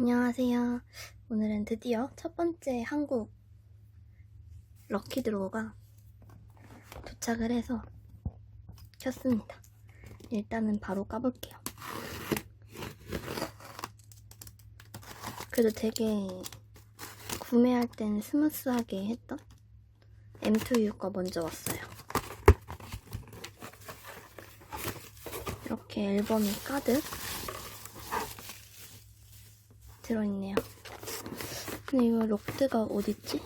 안녕하세요. 오늘은 드디어 첫 번째 한국 럭키 드로우가 도착을 해서 켰습니다. 일단은 바로 까볼게요. 그래도 되게 구매할 땐 스무스하게 했던 M2U 가 먼저 왔어요. 이렇게 앨범이 가득 들어있네요. 근데 이거 록드가 어딨지?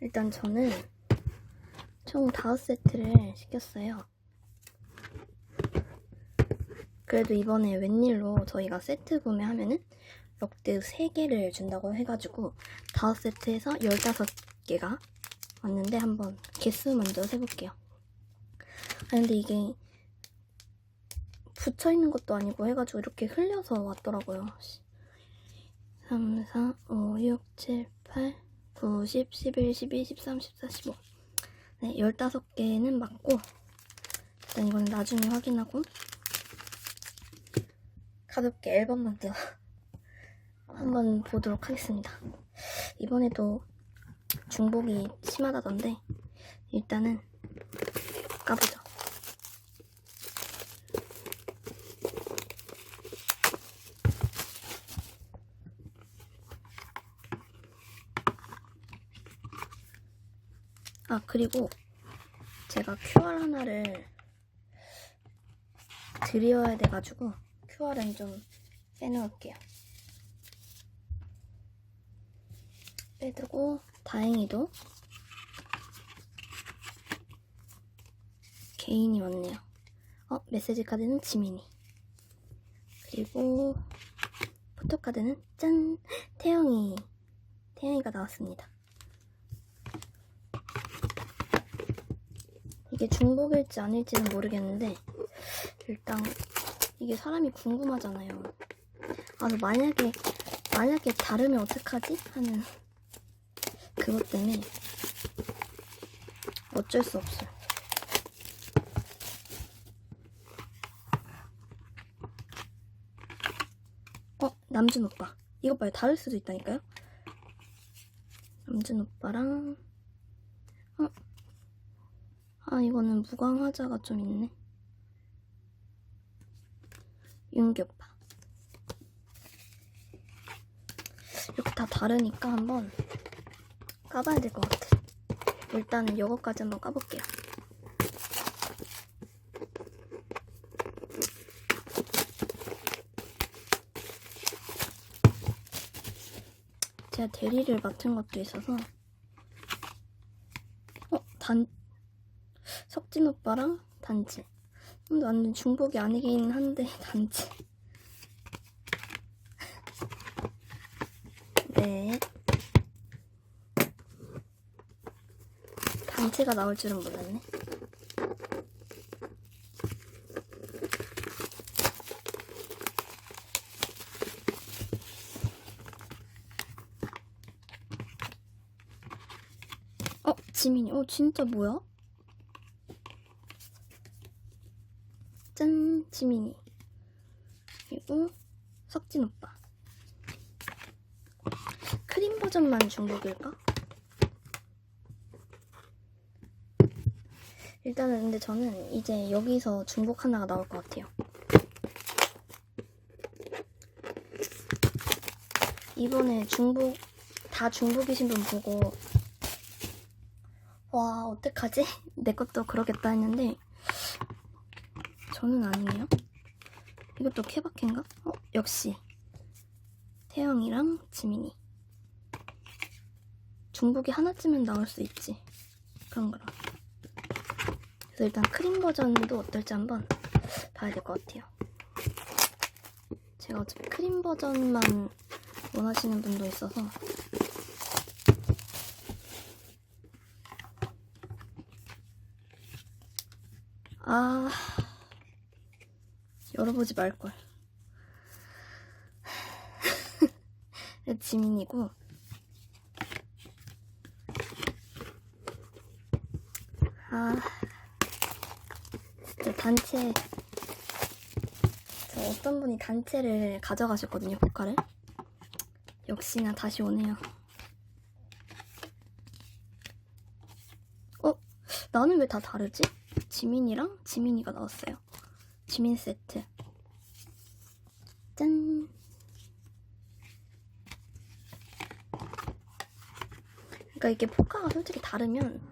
일단 저는 총 5세트를 시켰어요. 그래도 이번에 웬일로 저희가 세트 구매하면은 럭드 3개를 준다고 해가지고 5세트에서 15개가 왔는데 한번 개수 먼저 세볼게요. 아 근데 이게 붙어있는 것도 아니고 해가지고 이렇게 흘려서 왔더라고요. 3, 4, 5, 6, 7, 8, 9, 10, 11, 12, 13, 14, 15 네, 15개는 맞고 일단 이건 나중에 확인하고 가볍게 앨범 먼저 한번 보도록 하겠습니다. 이번에도 중복이 심하다던데 일단은 까보죠. 아 그리고 제가 QR 하나를 드려야 돼가지고 QR은 좀 빼놓을게요. 빼두고 다행히도 개인이 왔네요. 어 메시지 카드는 지민이. 그리고 포토 카드는 짠 태영이. 태영이가 나왔습니다. 이게 중복일지 아닐지는 모르겠는데 일단 이게 사람이 궁금하잖아요. 아, 저 만약에, 만약에 다르면 어떡하지? 하는 그것 때문에 어쩔 수 없어요. 어, 남준 오빠. 이것 봐요. 다를 수도 있다니까요? 남준 오빠랑, 어, 아, 이거는 무광 화자가 좀 있네. 윤기 오빠. 이렇게 다 다르니까 한번 까봐야 될 것 같아. 일단은 이거까지 한번 까볼게요. 제가 대리를 맡은 것도 있어서 어? 단 석진 오빠랑 단지 완전 중복이 아니긴 한데 단지 네. 단체가 나올 줄은 몰랐네. 어 지민이. 어 진짜 뭐야? 짠 지민이 그리고 석진 오빠 크림 버전만 중복일까? 일단은 근데 저는 이제 여기서 중복 하나가 나올 것 같아요 이번에 중복 다 중복이신 분 보고 와 어떡하지? 내 것도 그러겠다 했는데 저는 아니네요. 이것도 케바케인가? 어, 역시. 태영이랑 지민이. 중복이 하나쯤은 나올 수 있지. 그런 거라. 그래서 일단 크림 버전도 어떨지 한번 봐야 될 것 같아요. 제가 어차피 크림 버전만 원하시는 분도 있어서. 아. 열어보지 말걸. 지민이고 아, 저 단체 저 어떤 분이 단체를 가져가셨거든요 포카를 역시나 다시 오네요. 어? 나는 왜 다 다르지? 지민이랑 지민이가 나왔어요. 지민 세트. 짠. 그러니까 이게 포카가 솔직히 다르면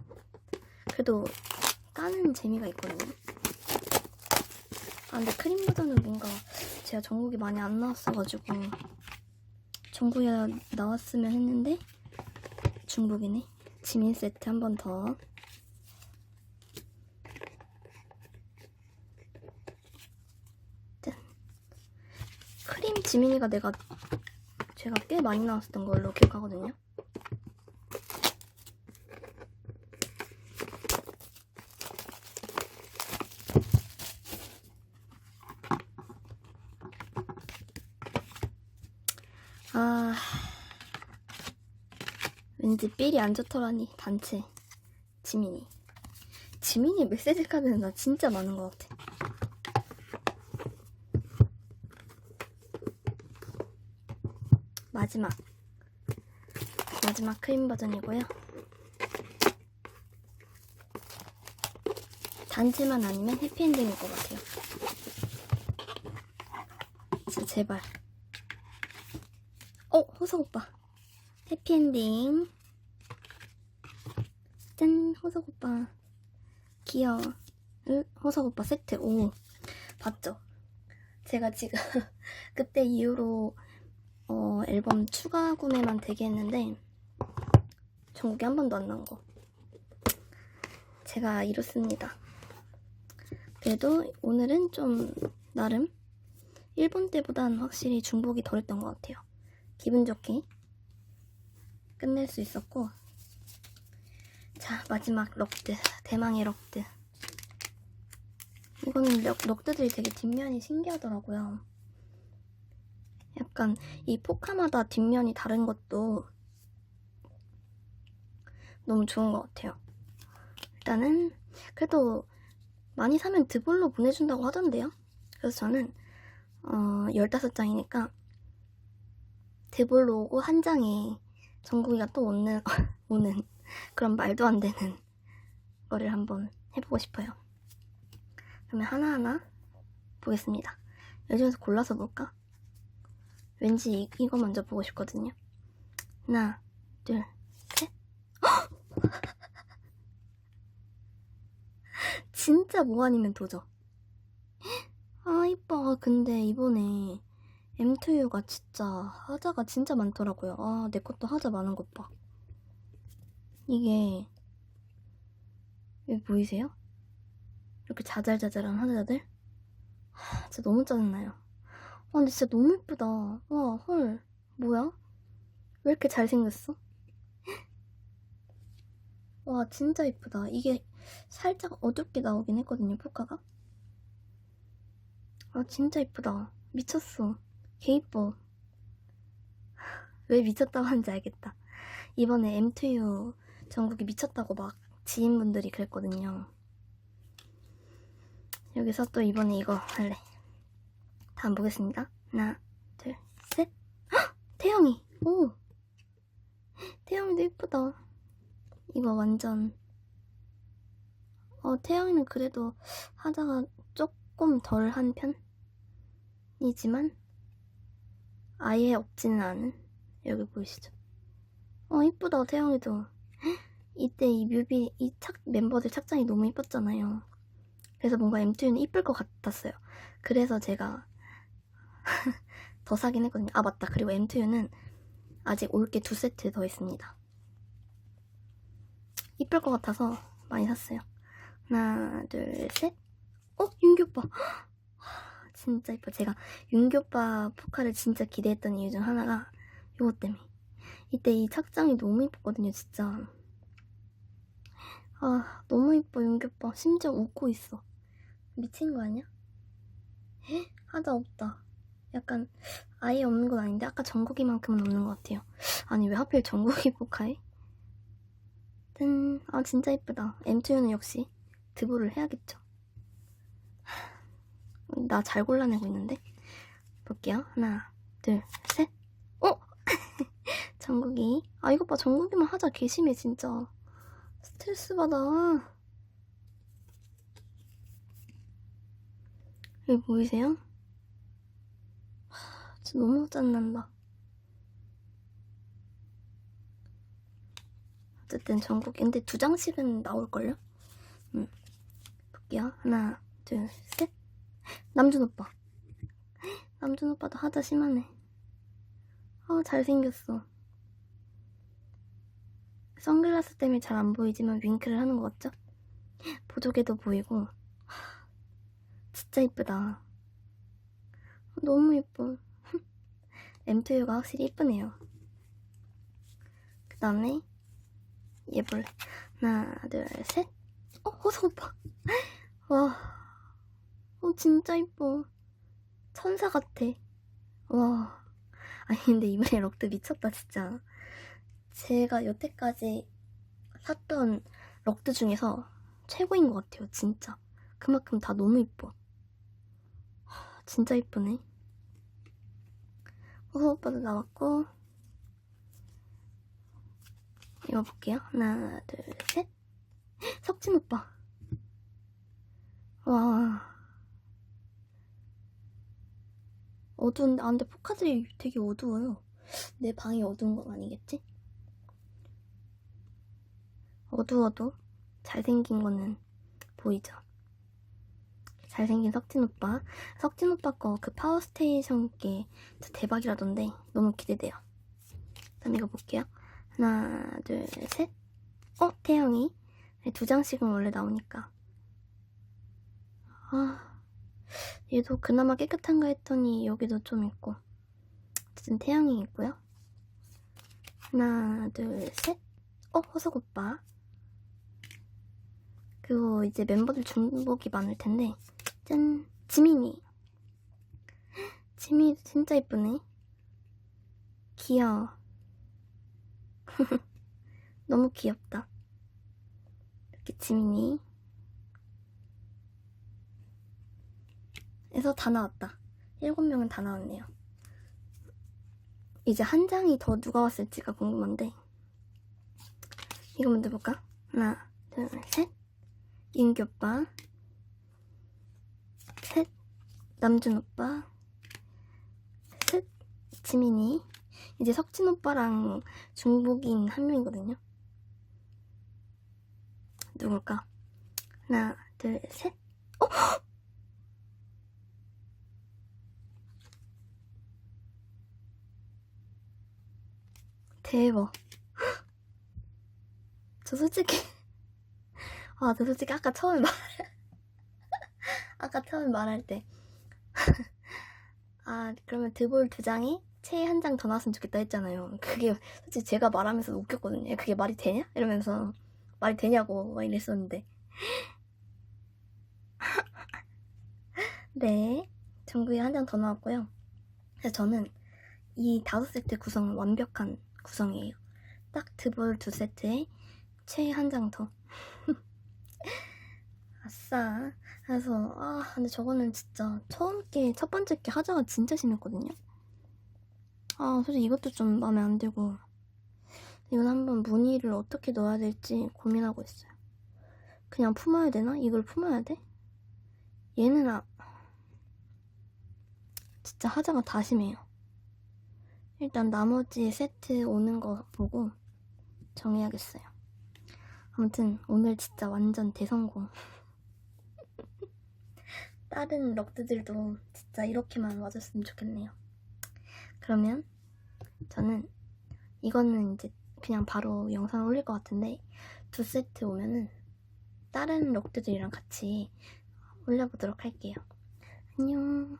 그래도 까는 재미가 있거든요. 아 근데 크림 버전은 뭔가 제가 전국이 많이 안 나왔어가지고 전국에 나왔으면 했는데 중국이네. 지민 세트 한 번 더. 짠. 크림 지민이가 내가 제가 꽤 많이 나왔었던 걸로 기억하거든요. 왠지. 삘이 안 좋더라니 단체. 지민이. 지민이 메시지 카드는 나 진짜 많은 것 같아. 마지막. 마지막 크림 버전이고요. 단체만 아니면 해피엔딩일 것 같아요. 진짜 제발. 어, 호석 오빠. 해피엔딩. 짠, 호석 오빠. 귀여워. 으, 호석 오빠 세트. 오, 봤죠? 제가 지금 그때 이후로 어, 앨범 추가 구매만 되게 했는데 전국에 한 번도 안 나온 거. 제가 이렇습니다. 그래도 오늘은 좀 나름 일본 때보단 확실히 중복이 덜했던 것 같아요. 기분 좋게 끝낼 수 있었고 자 마지막 럭드 대망의 럭드. 이거는 럭, 럭드들이 되게 뒷면이 신기하더라고요. 약간 이 포카마다 뒷면이 다른 것도 너무 좋은 것 같아요. 일단은 그래도 많이 사면 드볼로 보내준다고 하던데요. 그래서 저는 어, 15장이니까 드볼로 오고 한 장에 정국이가 또 오는, 오는 그런 말도 안 되는 거를 한번 해보고 싶어요. 그러면 하나하나 보겠습니다. 요즘에서 골라서 볼까? 왠지 이, 이거 먼저 보고 싶거든요. 하나, 둘, 셋. 진짜 뭐 아니면 도저. 아, 이뻐. 근데 이번에 M2U가 진짜 하자가 진짜 많더라고요. 아, 내 것도 하자 많은 것 봐. 이게 여기 보이세요? 이렇게 자잘자잘한 하자들? 하, 진짜 너무 짜증나요. 아, 근데 진짜 너무 예쁘다. 와, 헐. 뭐야? 왜 이렇게 잘생겼어? 와, 진짜 예쁘다. 이게 살짝 어둡게 나오긴 했거든요, 포카가. 아, 진짜 예쁘다. 미쳤어. 개 이뻐. 왜 미쳤다고 하는지 알겠다. 이번에 M2U 전국이 미쳤다고 막 지인분들이 그랬거든요. 여기서 또 이번에 이거 할래. 다음 보겠습니다. 하나, 둘, 셋. 헉! 태영이! 오! 태영이도 이쁘다. 이거 완전. 어, 태영이는 그래도 하자가 조금 덜 한 편 이지만, 아예 없지는 않은 여기 보이시죠? 어 이쁘다 태영이도 이때 이 뮤비 이 착 멤버들 착장이 너무 이뻤잖아요 그래서 뭔가 M2는 이쁠 것 같았어요 그래서 제가 더 사긴 했거든요 아 맞다 그리고 M2는 아직 올 게 두 세트 더 있습니다 이쁠 것 같아서 많이 샀어요 하나 둘 셋 어? 윤기 오빠 진짜 이뻐. 제가 윤기 오빠 포카를 진짜 기대했던 이유 중 하나가 이것 때문에. 이때 이 착장이 너무 이뻤거든요, 진짜. 아, 너무 이뻐, 윤기 오빠. 심지어 웃고 있어. 미친 거 아니야? 헉, 하자 없다. 약간 아예 없는 건 아닌데 아까 전국이만큼은 없는 것 같아요. 아니 왜 하필 전국이 포카에? 짠, 아 진짜 이쁘다. M2는 역시 드보를 해야겠죠. 나 잘 골라내고 있는데 볼게요. 하나, 둘, 셋. 어? 전국이. 아 이거 봐 전국이만 하자 개심해 진짜. 스트레스 받아. 여기 보이세요? 하, 진짜 너무 짜증난다. 어쨌든 전국 근데 두 장씩은 나올걸요? 음. 볼게요. 하나, 둘, 셋. 남준 오빠. 남준 오빠도 하자 심하네. 아, 잘생겼어. 선글라스 때문에 잘 안 보이지만 윙크를 하는 것 같죠? 보조개도 보이고. 하, 진짜 이쁘다. 너무 이뻐. M2U가 확실히 이쁘네요. 그 다음에 얘 볼래. 하나, 둘, 셋. 어, 호석 오빠. 와. 어, 진짜 이뻐. 천사 같아. 와. 아니, 근데 이번에 럭드 미쳤다, 진짜. 제가 여태까지 샀던 럭드 중에서 최고인 것 같아요, 진짜. 그만큼 다 너무 이뻐. 하, 진짜 이쁘네. 호석 오빠도 나왔고. 이거 볼게요. 하나, 둘, 셋. 석진 오빠. 와. 어두운데, 아, 근데 포카들이 되게 어두워요. 내 방이 어두운 건 아니겠지? 어두워도 잘생긴 거는 보이죠? 잘생긴 석진 오빠. 석진 오빠 거 그 파워스테이션 게 대박이라던데 너무 기대돼요. 다음 이거 볼게요. 하나, 둘, 셋. 어, 태영이. 네, 두 장씩은 원래 나오니까. 아, 얘도 그나마 깨끗한가 했더니 여기도 좀 있고. 어쨌든 태양이 있고요. 하나, 둘, 셋. 어, 호석 오빠. 그리고 이제 멤버들 중복이 많을 텐데. 짠, 지민이. 지민이 진짜 이쁘네. 귀여워. 너무 귀엽다. 이렇게 지민이. 에서 다 나왔다. 일곱 명은 다 나왔네요. 이제 한 장이 더 누가 왔을지가 궁금한데. 이거 먼저 볼까? 하나, 둘, 셋. 윤기 오빠. 셋. 남준 오빠. 셋. 지민이. 이제 석진 오빠랑 중복인 한 명이거든요. 누굴까? 하나, 둘, 셋. 어? 대박. 저 솔직히, 아, 저 솔직히 아까 처음에 말, 아까 처음에 말할 때. 아, 그러면 드볼 두 장에 채한장 더 나왔으면 좋겠다 했잖아요. 그게 솔직히 제가 말하면서 웃겼거든요. 그게 말이 되냐? 이러면서 말이 되냐고 막 이랬었는데. 네. 정구에 한장 더 나왔고요. 그래서 저는 이 다섯 세트 구성은 완벽한 구성이에요. 딱 드볼 두 세트에 채한장 더. 아싸. 그래서 아 근데 저거는 진짜 처음 게 첫 번째 게 하자가 진짜 심했거든요. 아 솔직히 이것도 좀 마음에 안 들고 이건 한번 무늬를 어떻게 넣어야 될지 고민하고 있어요. 그냥 품어야 되나? 이걸 품어야 돼? 얘는 아 진짜 하자가 다 심해요. 일단 나머지 세트 오는 거 보고 정해야겠어요. 아무튼 오늘 진짜 완전 대성공. 다른 럭드들도 진짜 이렇게만 와줬으면 좋겠네요. 그러면 저는 이거는 이제 그냥 바로 영상 올릴 것 같은데 두 세트 오면은 다른 럭드들이랑 같이 올려보도록 할게요. 안녕.